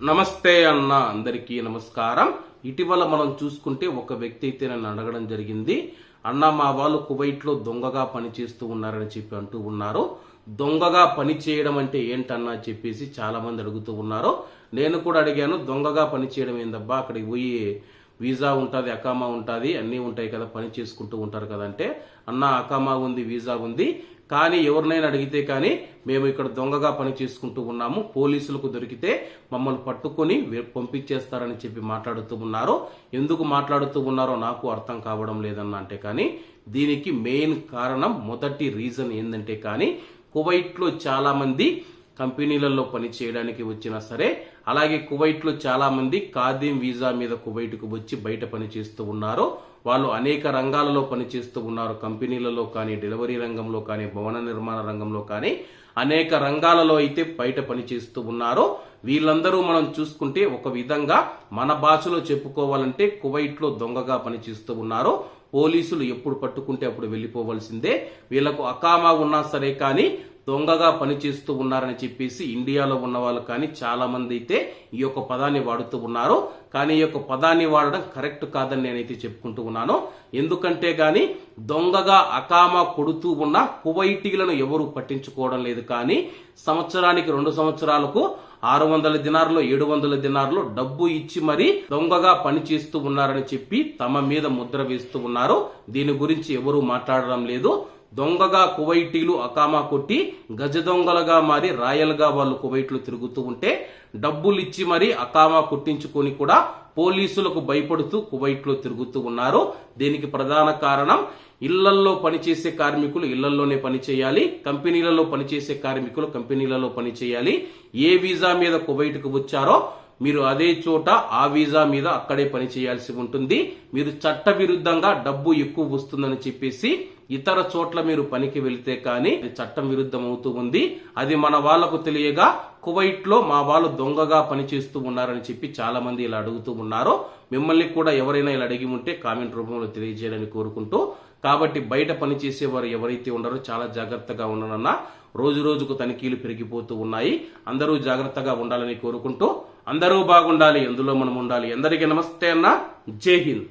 నమస్తే అన్న అందరికీ నమస్కారం. ఇటీవల మనం చూసుకుంటే ఒక వ్యక్తి అయితే నన్ను అడగడం జరిగింది. అన్న మా వాళ్ళు కువైట్లో దొంగగా పనిచేస్తూ ఉన్నారని చెప్పి అంటూ ఉన్నారు. దొంగగా పని చేయడం అంటే ఏంటన్నా చెప్పేసి చాలామంది అడుగుతూ ఉన్నారు. నేను కూడా అడిగాను దొంగగా పని చేయడం ఏందబ్బా? అక్కడికి పోయి వీసా ఉంటుంది అకామా ఉంటుంది అన్నీ ఉంటాయి కదా పని చేసుకుంటూ ఉంటారు కదంటే అన్న అకామా ఉంది వీసా ఉంది కానీ ఎవరినైనా అడిగితే కానీ మేము ఇక్కడ దొంగగా పని చేసుకుంటూ ఉన్నాము. పోలీసులకు దొరికితే మమ్మల్ని పట్టుకొని పంపించేస్తారని చెప్పి మాట్లాడుతూ ఉన్నారు ఎందుకు మాట్లాడుతూ ఉన్నారో నాకు అర్థం కావడం లేదన్న అంటే కానీ దీనికి మెయిన్ కారణం మొదటి రీజన్ ఏంటంటే కానీ కువైట్లో చాలామంది కంపెనీలలో పని చేయడానికి వచ్చినా సరే అలాగే కువైట్లో చాలా మంది ఖాదీం వీసా మీద కువైట్కు వచ్చి బయట పనిచేస్తూ ఉన్నారు. వాళ్ళు అనేక రంగాలలో పనిచేస్తూ ఉన్నారు. కంపెనీలలో కానీ డెలివరీ రంగంలో కానీ భవన నిర్మాణ రంగంలో కానీ అనేక రంగాలలో అయితే బయట పనిచేస్తూ ఉన్నారు. వీళ్ళందరూ మనం చూసుకుంటే ఒక విధంగా మన భాషలో చెప్పుకోవాలంటే కువైట్లో దొంగగా పనిచేస్తూ ఉన్నారు. పోలీసులు ఎప్పుడు పట్టుకుంటే అప్పుడు వెళ్ళిపోవలసిందే. వీళ్ళకు అకామా ఉన్నా సరే కానీ దొంగగా పనిచేస్తూ ఉన్నారని చెప్పేసి ఇండియాలో ఉన్న వాళ్ళు కానీ చాలా మంది అయితే ఈ యొక్క పదాన్ని వాడుతూ ఉన్నారు. కానీ ఈ యొక్క పదాన్ని వాడడం కరెక్ట్ కాదని నేనైతే చెప్పుకుంటూ ఉన్నాను. ఎందుకంటే గాని దొంగగా అకామ కొడుతూ ఉన్న కువైటీలను ఎవరు పట్టించుకోవడం లేదు. కానీ సంవత్సరానికి రెండు సంవత్సరాలకు ఆరు వందల దినార్లో ఏడు వందల దినార్లో డబ్బు ఇచ్చి మరీ దొంగగా పనిచేస్తూ ఉన్నారని చెప్పి తమ మీద ముద్ర వేస్తూ ఉన్నారు. దీని గురించి ఎవరు మాట్లాడడం లేదు. దొంగగా కువైటీలు అకామా కొట్టి గజ దొంగలుగా మారి రాయల్గా వాళ్ళు కువైట్లు తిరుగుతూ ఉంటే డబ్బులు ఇచ్చి మరీ అకామా కొట్టించుకొని కూడా పోలీసులకు భయపడుతూ కువైట్లో తిరుగుతూ ఉన్నారు. దీనికి ప్రధాన కారణం ఇళ్ళల్లో పనిచేసే కార్మికులు ఇళ్ళల్లోనే పని చేయాలి కంపెనీలలో పనిచేసే కార్మికులు కంపెనీలలో పని చేయాలి ఏ వీసా మీద కువైట్కు వచ్చారో మీరు అదే చోట ఆ వీసా మీద అక్కడే పని చేయాల్సి ఉంటుంది. మీరు చట్టవిరుద్ధంగా డబ్బు ఎక్కువ వస్తుందని చెప్పేసి ఇతర చోట్ల మీరు పనికి వెళితే కానీ అది చట్టం విరుద్ధం అవుతూ ఉంది. అది మన వాళ్ళకు తెలియగా కువైట్లో మా వాళ్ళు దొంగగా పనిచేస్తూ ఉన్నారని చెప్పి చాలా మంది ఇలా అడుగుతూ ఉన్నారు. మిమ్మల్ని కూడా ఎవరైనా ఇలా అడిగి ఉంటే కామెంట్ రూపంలో తెలియజేయాలని కోరుకుంటూ కాబట్టి బయట పనిచేసేవారు ఎవరైతే ఉన్నారో చాలా జాగ్రత్తగా ఉండనన్న రోజు రోజుకు తనిఖీలు పెరిగిపోతూ ఉన్నాయి. అందరూ జాగ్రత్తగా ఉండాలని కోరుకుంటూ అందరూ బాగుండాలి ఎందులో మనం ఉండాలి. అందరికీ నమస్తే అన్న. జై హింద్.